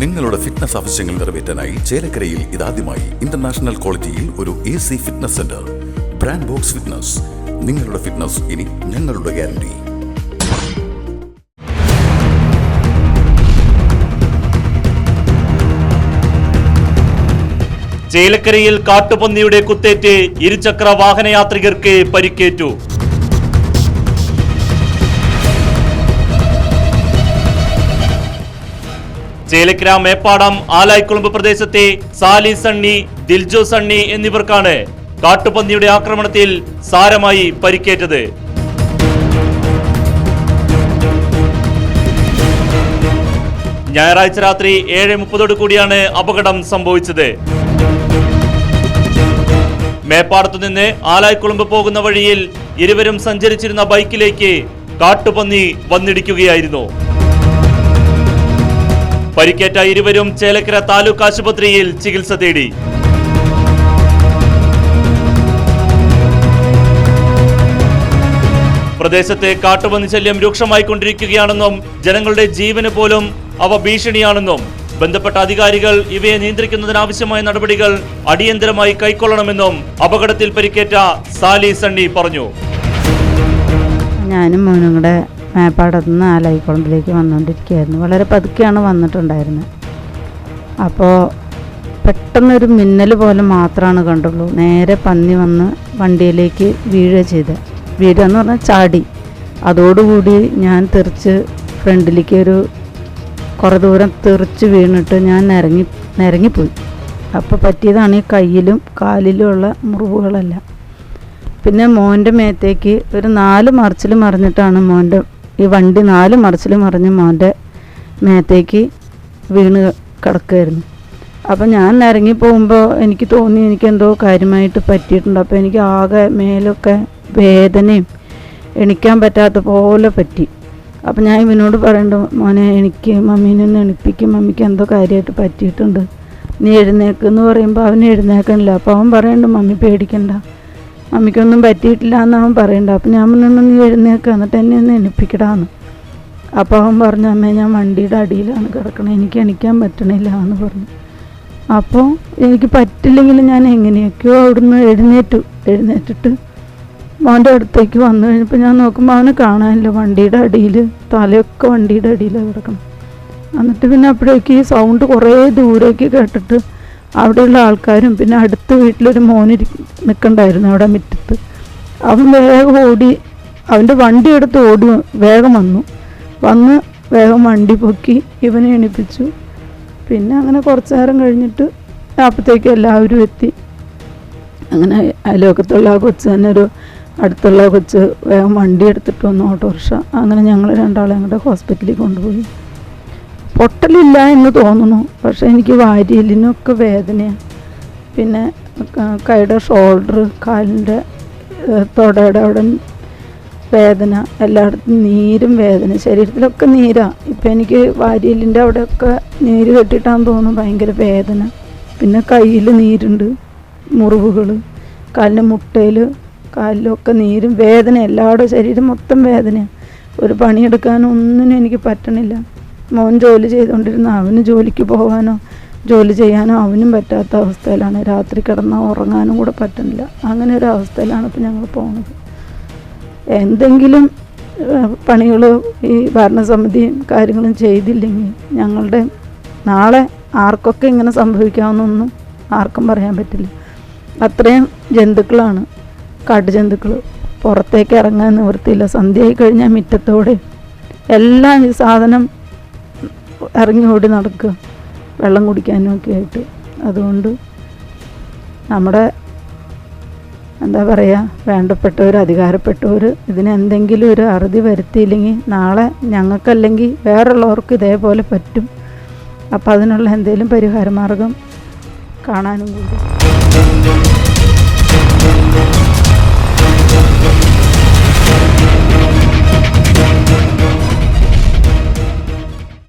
നിങ്ങളുടെ ഫിറ്റ്നസ് ആവശ്യങ്ങൾ നിറവേറ്റാനായി ചേലക്കരയിൽ ഇതാദ്യമായി ഇന്റർനാഷണൽ ക്വാളിറ്റിയിൽ ഒരു A C fitness centre brand box fitness നിങ്ങളുടെ ഫിറ്റ്നസ് ഇനി ഞങ്ങളുടെ ഗ്യാരണ്ടി ചേലക്കരയിൽ കാട്ടുപന്നിയുടെ കുത്തേറ്റ് ഇരുചക്ര വാഹനയാത്രികർക്ക് പരിക്കേറ്റു. ചേലക്കര മേപ്പാടം ആലായിക്കുളമ്പ് പ്രദേശത്തെ സാലി സണ്ണി ദിൽജോ സണ്ണി എന്നിവർക്കാണ് കാട്ടുപന്നിയുടെ ആക്രമണത്തിൽ സാരമായി പരിക്കേറ്റത്. ഞായറാഴ്ച രാത്രി ഏഴ് മുപ്പതോടു കൂടിയാണ് അപകടം സംഭവിച്ചത്. മേപ്പാടത്തു നിന്ന് ആലായിക്കുളമ്പ് പോകുന്ന വഴിയിൽ ഇരുവരും സഞ്ചരിച്ചിരുന്ന ബൈക്കിലേക്ക് കാട്ടുപന്നി വന്നിടിക്കുകയായിരുന്നു. പരിക്കേറ്റ ഇരുവരും ചേലക്കര താലൂക്ക് ആശുപത്രിയിൽ ചികിത്സ തേടി. പ്രദേശത്തെ കാട്ടുപന്നി ശല്യം രൂക്ഷമായിക്കൊണ്ടിരിക്കുകയാണെന്നും ജനങ്ങളുടെ ജീവന് പോലും അവ ഭീഷണിയാണെന്നും ബന്ധപ്പെട്ട അധികാരികൾ ഇവയെ നിയന്ത്രിക്കുന്നതിനാവശ്യമായ നടപടികൾ അടിയന്തരമായി കൈക്കൊള്ളണമെന്നും അപകടത്തിൽ പരിക്കേറ്റ സാലി സണ്ണി പറഞ്ഞു. ഞാനും മോനും കൂടെ മേപ്പാടത്ത് നിന്ന് ലൈക്കോളത്തിലേക്ക് വന്നുകൊണ്ടിരിക്കുകയായിരുന്നു. വളരെ പതുക്കെയാണ് വന്നിട്ടുണ്ടായിരുന്നത്. അപ്പോൾ പെട്ടെന്നൊരു മിന്നൽ പോലെ മാത്രമാണ് കണ്ടുള്ളൂ. നേരെ പന്നി വന്ന് വണ്ടിയിലേക്ക് വീഴുക ചെയ്ത്. വീഴുക എന്ന് പറഞ്ഞാൽ ചാടി. അതോടുകൂടി ഞാൻ തെറിച്ച് ഫ്രണ്ടിലേക്ക് ഒരു കുറേ ദൂരം തെറിച്ച് വീണിട്ട് ഞാൻ നിരങ്ങി നിരങ്ങിപ്പോയി. അപ്പോൾ പറ്റിയതാണ് ഈ കയ്യിലും കാലിലുമുള്ള മുറിവുകളെല്ലാം. പിന്നെ മോന്റെ മേത്തേക്ക് ഒരു നാല് മറിച്ചിൽ മറിഞ്ഞിട്ടാണ് മോന്റെ ഈ വണ്ടി നാല് മറിച്ചിൽ മറിഞ്ഞ് മോന്റെ മേത്തേക്ക് വീണ് കിടക്കുമായിരുന്നു അപ്പം ഞാൻ ഇറങ്ങി പോകുമ്പോൾ എനിക്ക് തോന്നി എനിക്കെന്തോ കാര്യമായിട്ട് പറ്റിയിട്ടുണ്ട്. അപ്പോൾ എനിക്ക് ആകെ മേലൊക്കെ വേദനയും എണിക്കാൻ പറ്റാത്ത പോലെ പറ്റി. അപ്പം ഞാൻ ഇവനോട് പറയണ്ട മോനെ എനിക്ക് മമ്മീനെ ഒന്ന് എണിപ്പിക്കും. മമ്മിക്ക് എന്തോ കാര്യമായിട്ട് പറ്റിയിട്ടുണ്ട്. നീ എഴുന്നേക്കെന്ന് പറയുമ്പോൾ അവൻ എഴുന്നേക്കണില്ല. അപ്പോൾ അവൻ പറയണ്ട മമ്മി പേടിക്കണ്ട. മമ്മിക്കൊന്നും പറ്റിയിട്ടില്ല എന്ന് പറയണ്ട. അപ്പം ഞാൻ പറഞ്ഞു നീ എഴുന്നേക്ക് എന്നിട്ട് എന്നെ ഒന്ന് എണിപ്പിക്കടാന്ന്. അപ്പോൾ അവൻ പറഞ്ഞു അമ്മേ ഞാൻ വണ്ടിയുടെ അടിയിലാണ് കിടക്കണത് എനിക്ക് എണിക്കാൻ പറ്റണില്ല എന്ന് പറഞ്ഞു. അപ്പോൾ എനിക്ക് പറ്റില്ലെങ്കിൽ ഞാൻ എങ്ങനെയൊക്കെയോ അവിടുന്ന് എഴുന്നേറ്റു. എഴുന്നേറ്റിട്ട് മോന്റെ അടുത്തേക്ക് വന്നു കഴിഞ്ഞപ്പോൾ ഞാൻ നോക്കുമ്പോൾ അവനെ കാണാനില്ല. വണ്ടിയുടെ അടിയിൽ തലയൊക്കെ വണ്ടിയുടെ അടിയിലാണ് കിടക്കണം. എന്നിട്ട് പിന്നെ അപ്പോഴേക്ക് ഈ സൗണ്ട് കുറേ ദൂരേക്ക് കേട്ടിട്ട് അവിടെയുള്ള ആൾക്കാരും പിന്നെ അടുത്ത വീട്ടിലൊരു മോനിരി നിൽക്കണ്ടായിരുന്നു അവിടെ മുറ്റത്ത്. അവൻ വേഗം ഓടി അവന്റെ വണ്ടി എടുത്ത് ഓടി വേഗം വന്നു. വന്ന് വേഗം വണ്ടി പൊക്കി ഇവനെ എണിപ്പിച്ചു. പിന്നെ അങ്ങനെ കുറച്ച് നേരം കഴിഞ്ഞിട്ട് അപ്പോഴത്തേക്ക് എല്ലാവരും എത്തി. അങ്ങനെ അയലോക്കത്തുള്ള ആ കൊച്ച് തന്നെ ഒരു അടുത്തുള്ള കൊച്ച് വേഗം വണ്ടി എടുത്തിട്ട് വന്നു ഓട്ടോറിക്ഷ. അങ്ങനെ ഞങ്ങൾ രണ്ടാളെ അങ്ങോട്ട് ഹോസ്പിറ്റലിൽ കൊണ്ടുപോയി. പൊട്ടലില്ല എന്ന് തോന്നുന്നു പക്ഷേ എനിക്ക് വാരിയലിനൊക്കെ വേദനയാണ്. പിന്നെ കൈയുടെ ഷോൾഡർ കാലിന്റെ തൊടയുടെ അവിടെ വേദന എല്ലായിടത്തും നീരും വേദന ശരീരത്തിലൊക്കെ നീരാണ് ഇപ്പം എനിക്ക് വാരിയലിന്റെ അവിടെയൊക്കെ നീര് കെട്ടിട്ടാന്ന് തോന്നുന്നു ഭയങ്കര വേദന. പിന്നെ കയ്യിൽ നീരുണ്ട് മുറിവുകൾ കാലിന്റെ മുട്ടയിൽ കാലിലൊക്കെ നീരും വേദന എല്ലാവരുടെ ശരീരം മൊത്തം വേദനയാണ് ഒരു പണിയെടുക്കാനൊന്നിനും എനിക്ക് പറ്റണില്ല. മോൻ ജോലി ചെയ്തുകൊണ്ടിരുന്ന അവന് ജോലിക്ക് പോകാനോ ജോലി ചെയ്യാനും അവനും പറ്റാത്ത അവസ്ഥയിലാണ്. രാത്രി കിടന്നാൽ ഉറങ്ങാനും കൂടെ പറ്റുന്നില്ല. അങ്ങനെ ഒരു അവസ്ഥയിലാണ് ഇപ്പം ഞങ്ങൾ പോകുന്നത്. എന്തെങ്കിലും പണികൾ ഈ ഭരണസമിതിയും കാര്യങ്ങളും ചെയ്തില്ലെങ്കിൽ ഞങ്ങളുടെ നാളെ ആർക്കൊക്കെ ഇങ്ങനെ സംഭവിക്കാമെന്നൊന്നും ആർക്കും പറയാൻ പറ്റില്ല. അത്രയും ജന്തുക്കളാണ് കാട്ടുജന്തുക്കൾ പുറത്തേക്ക് ഇറങ്ങാൻ നിവൃത്തിയില്ല. സന്ധ്യയായി കഴിഞ്ഞാൽ മുറ്റത്തോടെ എല്ലാം ഈ സാധനം ഇറങ്ങി ഓടി നടക്കുക. വെള്ളം കുടിക്കാനും ഒക്കെ ആയിട്ട്. അതുകൊണ്ട് നമ്മുടെ എന്താ പറയുക വേണ്ടപ്പെട്ടവർ അധികാരപ്പെട്ടവർ ഇതിന് എന്തെങ്കിലും ഒരു അറുതി വരുത്തിയില്ലെങ്കിൽ നാളെ ഞങ്ങൾക്കല്ലെങ്കിൽ വേറുള്ളവർക്ക് ഇതേപോലെ പറ്റും. അപ്പോൾ അതിനുള്ള എന്തെങ്കിലും പരിഹാരമാർഗം കാണാനും കൂടി.